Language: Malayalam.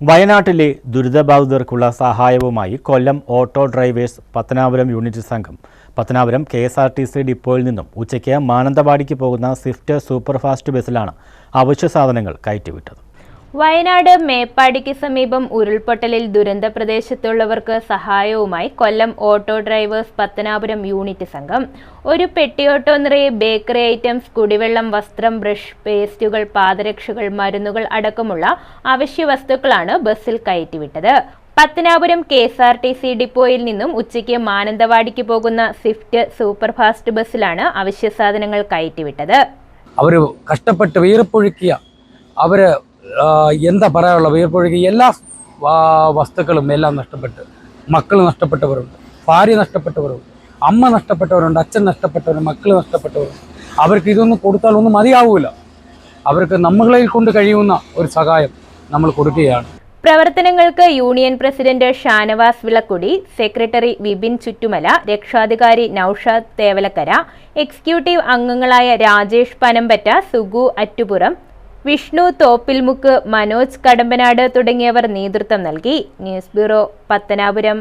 വയനാട്ടിലെ ദുരിതബാധിതർക്കുള്ള സഹായവുമായി Kollam auto drivers Pathanapuram unit സംഘം Pathanapuram K S R T C ഡിപ്പോയിൽ നിന്നും ഉച്ചയ്ക്ക് മാനന്തവാടിക്ക് പോകുന്ന സ്വിഫ്റ്റ് സൂപ്പർഫാസ്റ്റ് ബസ്സിലാണ് അവശ്യ സാധനങ്ങൾ കയറ്റിവിട്ടത്. വയനാട് മേപ്പാടിക്ക് സമീപം ഉരുൾപൊട്ടലിൽ ദുരന്ത പ്രദേശത്തുള്ളവർക്ക് സഹായവുമായി Kollam auto drivers Pathanapuram unit സംഘം. ഒരു പെട്ടിയോട്ടോ നിറയെ ബേക്കറി ഐറ്റംസ് കുടിവെള്ളം വസ്ത്രം ബ്രഷ് പേസ്റ്റുകൾ പാദരക്ഷകൾ മരുന്നുകൾ അടക്കമുള്ള അവശ്യ വസ്തുക്കളാണ് ബസ്സിൽ കയറ്റിവിട്ടത്. Pathanapuram K S R T C ഡിപ്പോയിൽ നിന്നും ഉച്ചയ്ക്ക് മാനന്തവാടിക്ക് പോകുന്ന സ്വിഫ്റ്റ് സൂപ്പർഫാസ്റ്റ് ബസ്സിലാണ് അവശ്യ സാധനങ്ങൾ കയറ്റിവിട്ടത്. അവർ കഷ്ടപ്പെട്ട് വീർപ്പൊഴുക്കിയ അവർ എന്താ പറയാനുള്ള വീർപ്പൊഴുകി എല്ലാ വസ്തുക്കളും എല്ലാം നഷ്ടപ്പെട്ട് മക്കൾ നഷ്ടപ്പെട്ടവരുണ്ട് ഭാര്യ നഷ്ടപ്പെട്ടവരുണ്ട് അമ്മ നഷ്ടപ്പെട്ടവരുണ്ട് അച്ഛൻ നഷ്ടപ്പെട്ടവരുണ്ട് മക്കൾ നഷ്ടപ്പെട്ടവരുണ്ട്. അവർക്ക് ഇതൊന്നും കൊടുത്താൽ ഒന്നും മതിയാവൂല. അവർക്ക് നമ്മളെ കൊണ്ട് കഴിയുന്ന ഒരു സഹായം നമ്മൾ കൊടുക്കുകയാണ്. പ്രവർത്തനങ്ങൾക്ക് union president Shanavas Vilakkudy secretary Vipin Chuttumala രക്ഷാധികാരി നൌഷാദ് തേവലക്കര എക്സിക്യൂട്ടീവ് അംഗങ്ങളായ രാജേഷ് പനമ്പറ്റ സുഗു അറ്റുപുറം വിഷ്ണു തോപ്പിൽമുക്ക് മനോജ് കടമ്പനാട് തുടങ്ങിയവർ നേതൃത്വം നൽകി. News bureau Pathanapuram.